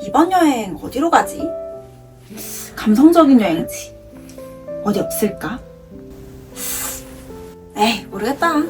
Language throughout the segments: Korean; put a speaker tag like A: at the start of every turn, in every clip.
A: 이번 여행 어디로 가지? 감성적인 여행지. 어디 없을까? 에이, 모르겠다.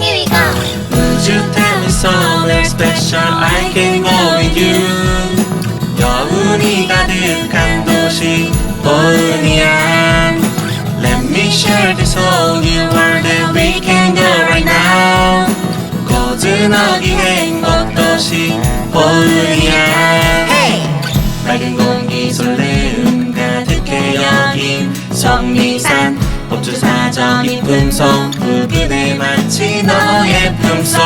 B: Here we go.
C: Would you tell me somewhere special I can go with you 여운이 가득한 도시 보은이야? Let me share this whole new world that we can go right now. 고즈넉이 행복 도시 보은이야 맑은 공기 설레음 가득해 여긴 성미산 법주사정이 품속 부근에 마치 너의 품속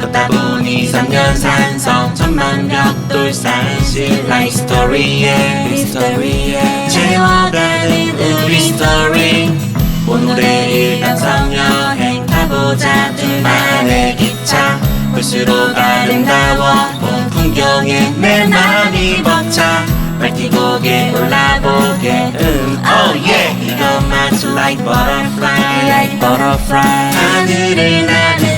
C: 걷다 보니 3년 산성 천만 벽 돌 산실 라이 스토리에. 스토리에. 채워가는 우리 스토리. 오늘의 일감성 여행 타보자 둘만의 기차. 볼수록 아름다워 본 풍경에 내 맘이 벅차. 발티고개 올라보게 음 oh yeah. 이건 마치 like butterfly. Like butterfly. 하늘을 나는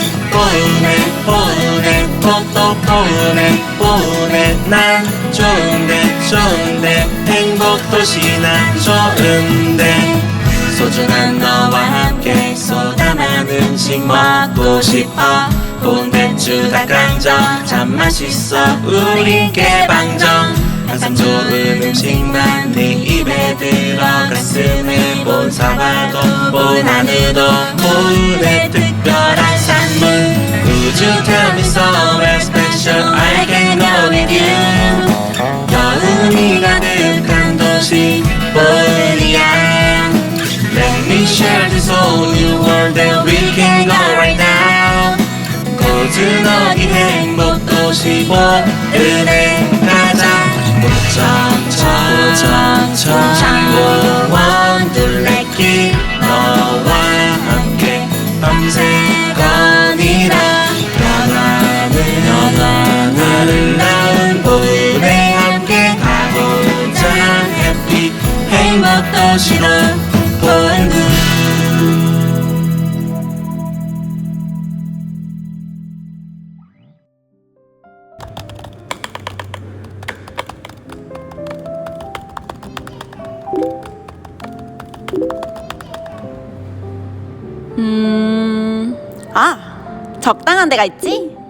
C: 보은에 보은에 또또 보은에 보은에 난 좋은데 좋은데. 행복 도시 난 좋은데. 소중한 너와 함께 소담한 음식 먹고 싶어. 고운 배추 닭강정 참 맛있어. 우린 개방정. 항상 좋은 음식만 네 입에 들어갔음에 본 사과도 본 하늘도. 고운의 특별한 you tell me somewhere special I can go with you 여운이 가득한 도시 보은이야 Let me share this whole new world that we can go right now 고즈넉이 행복 도시 보은에 가자 무청청 창고원 도시로 보은구
A: 음, 아, 적당한 데가 있지?